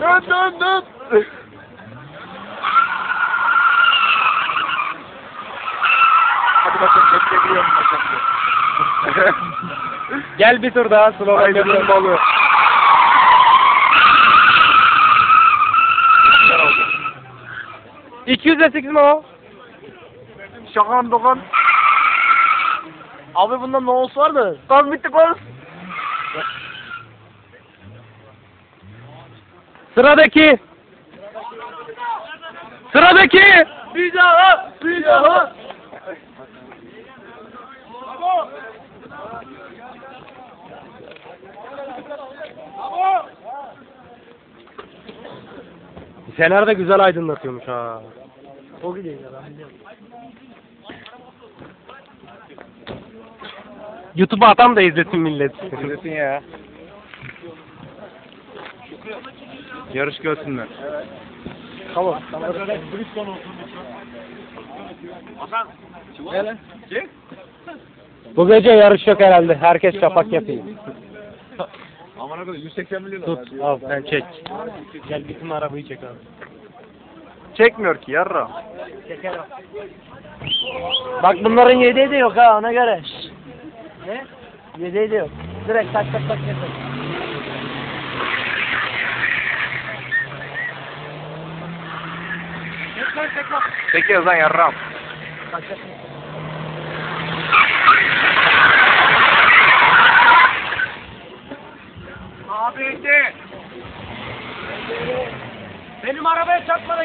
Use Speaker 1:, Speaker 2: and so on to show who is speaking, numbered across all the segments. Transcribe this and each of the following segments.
Speaker 1: Dön dön dön. Hadi bakalım bekleyebiliyorum bakalım.
Speaker 2: Gel bir tur daha slogan
Speaker 1: Aydın'ın
Speaker 2: yapalım.
Speaker 1: balı. Güzel oldu.
Speaker 2: 200'e 8 mi o?
Speaker 1: Şakan dokan.
Speaker 2: Abi bunda nohus vardı.
Speaker 1: Gaz bitti gaz.
Speaker 2: Sıradaki. Sıradaki.
Speaker 1: Bir daha. Bir daha.
Speaker 2: Fener de güzel aydınlatıyormuş ha.
Speaker 1: O gidiyor.
Speaker 2: YouTube'a atam da izlesin millet.
Speaker 1: Nesin ya? Yarış görsünler.
Speaker 2: tamam.
Speaker 1: Hele.
Speaker 2: Bu gece yarış yok herhalde. Herkes şafak yapıyor.
Speaker 1: Aman kadar 180 milyon.
Speaker 2: Tut al sen çek. Gel bütün arabayı çek abi.
Speaker 1: Çekmiyor ki yarra.
Speaker 2: Bak bunların yedeği de yok ha ona göre. Ne? Yedeği de yok. Direkt tak tak tak yeter.
Speaker 1: Çekiyoruz lan yarram. Abi indi.
Speaker 2: Benim arabaya çarpma da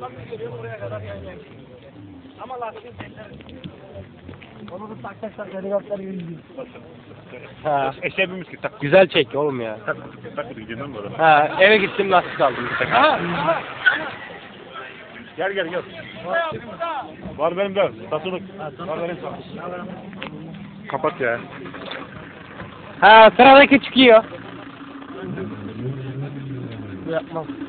Speaker 1: konu değil. Araba ağır. Çek oğlum çek oğlum. Bitti.
Speaker 2: Onu da tak tak tak helikopter gibi gidiyor.
Speaker 3: Ha. Eşeğe binmiş ki tak
Speaker 2: Güzel çek oğlum ya.
Speaker 3: tak tak tak gidiyor mu orada?
Speaker 2: Ha eve gittim lastik aldım.
Speaker 3: Gel gel gel. Var benim de. Satılık. Var benim satılık.
Speaker 1: Kapat ya.
Speaker 2: Ha sıradaki çıkıyor. Yapmam.